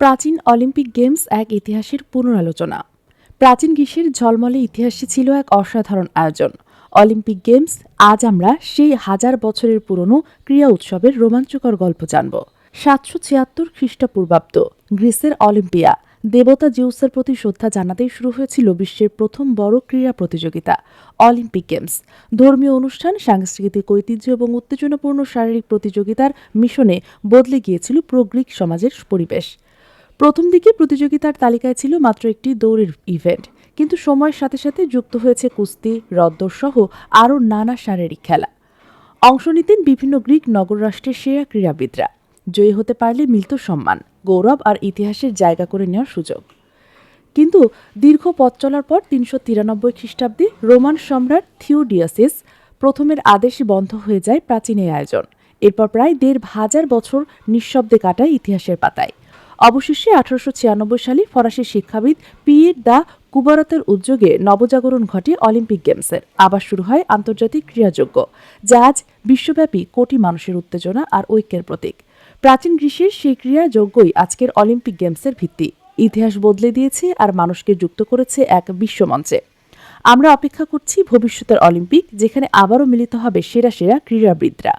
প্রাচীন Olympic games এক ইতিহাসের পুনরালোচনা। প্রাচীন গ্রীষ্মের ঝলমলে ইতিহাসে ছিল এক অসাধারণ আয়োজন। অলিম্পিক গেমস, আজ আমরা সেই হাজার বছরের পুরনো ক্রীড়া উৎসবের রোমাঞ্চকর গল্প জানব। সাতশো ছিয়াত্তর খ্রিস্টপূর্বাব্দ, গ্রিসের অলিম্পিয়া। দেবতা জিউসের প্রতি শ্রদ্ধা জানাতেই শুরু হয়েছিল বিশ্বের প্রথম বড় ক্রীড়া প্রতিযোগিতা, অলিম্পিক গেমস। ধর্মীয় অনুষ্ঠান, সাংস্কৃতিক ঐতিহ্য এবং উত্তেজনাপূর্ণ শারীরিক প্রতিযোগিতার মিশনে বদলে গিয়েছিল পুরো গ্রিক সমাজের পরিবেশ। প্রথম দিকে প্রতিযোগিতার তালিকায় ছিল মাত্র একটি দৌড়ের ইভেন্ট, কিন্তু সময়ের সাথে সাথে যুক্ত হয়েছে কুস্তি, রদ্দর সহ আরও নানা শারীরিক খেলা। অংশ নিতেন বিভিন্ন গ্রিক নগররাষ্ট্রের সেরা ক্রীড়াবিদরা। জয়ী হতে পারলে মিলত সম্মান, গৌরব আর ইতিহাসের জায়গা করে নেওয়ার সুযোগ। কিন্তু দীর্ঘ পথ চলার পর তিনশো তিরানব্বই খ্রিস্টাব্দে রোমান সম্রাট থিওডিয়াসিস প্রথমের আদেশে বন্ধ হয়ে যায় প্রাচীন এই আয়োজন। এরপর প্রায় দেড় হাজার বছর নিঃশব্দে কাটায় ইতিহাসের পাতায়। অবশেষে আঠারোশো ছিয়ানব্বই সালে ফরাসি শিক্ষাবিদ পিয়ের দা কুবারতের উদ্যোগে নবজাগরণ ঘটে অলিম্পিক গেমসের আবার শুরু হয় আন্তর্জাতিক ক্রীড়াযোগ্য যা আজ বিশ্বব্যাপী কোটি মানুষের উত্তেজনা আর ঐক্যের প্রতীক। প্রাচীন গ্রীষ্মের সেই ক্রীড়াযোগ্যই আজকের অলিম্পিক গেমসের ভিত্তি। ইতিহাস বদলে দিয়েছে আর মানুষকে যুক্ত করেছে এক বিশ্বমঞ্চে। আমরা অপেক্ষা করছি ভবিষ্যতের অলিম্পিক, যেখানে আবারও মিলিত হবে সেরা সেরা ক্রীড়াবিদরা।